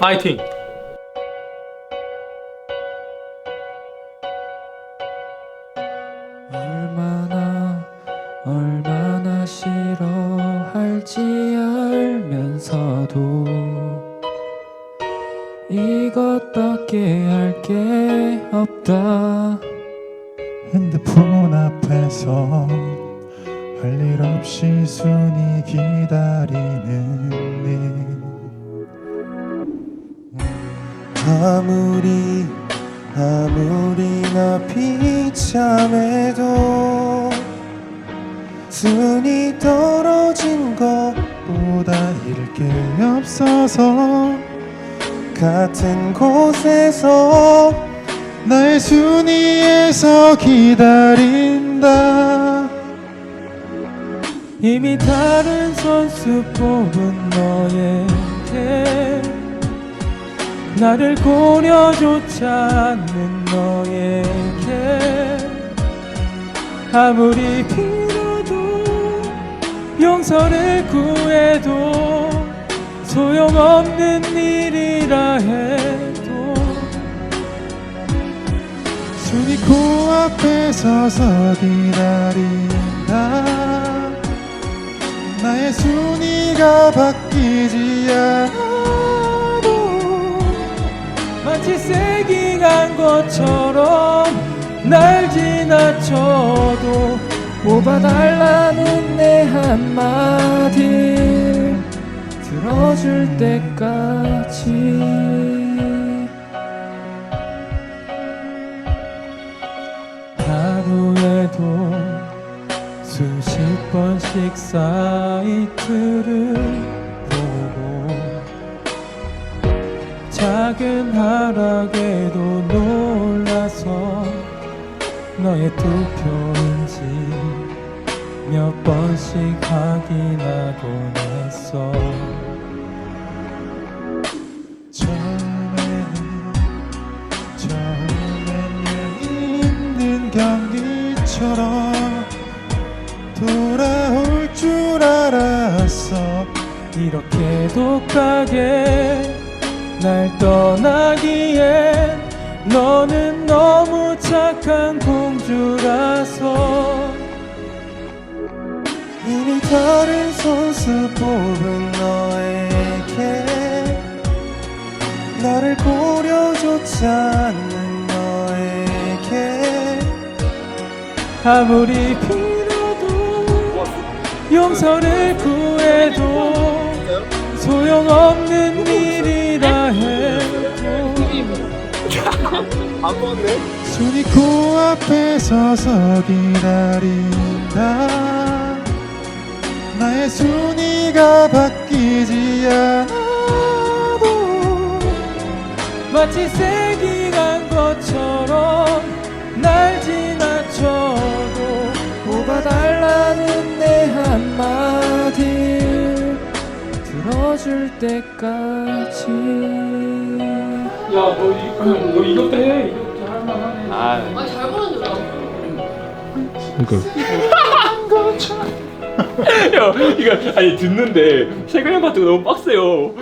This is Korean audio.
파이팅! 얼마나 얼마나 싫어할지 알면서도 이것밖에 할 게 없다 핸드폰 앞에서 할 일 없이 순이 기다리는 아무리 아무리 나 비참해도 순이 떨어진 것보다 잃을 게 없어서 같은 곳에서 날 순위에서 기다린다. 이미 다른 선수 뽑은 너에게 나를 고려조차 않는 너에게 아무리 빌어도 용서를 구해도 소용없는 일이라 해도 순이 코앞에 서서 기다린다. 나의 순위가 바뀌지 않아 것처럼 날 지나쳐도 뽑아달라는 내 한마디 들어줄 때까지. 하루에도 수십 번씩 사이트를 작은 하락에도 놀라서 너의 투표인지 몇 번씩 확인하곤 했어. 처음에는 처음에는 힘든 경기처럼 돌아올 줄 알았어. 이렇게 독하게 날 떠나기엔 너는 너무 착한 공주라서 이미 다른 선수 뽑은 너에게 나를 고려조차 않는 너에게 아무리 빌어도 용서를 구해도 소용없는 일 순이 코앞에 서서 기다린다. 나의 순위가 바뀌지 않아도 마치 세기간 것처럼 날 지나쳐도 뽑아달라는 내 한마디 들어줄 때까지 야, 너, 이, 너 이것도 해. 이것도 할만하네. 아, 아니 잘 부르는데 왜? 야, 이거, 아니, 듣는데, 봤던 거 너무 빡세요.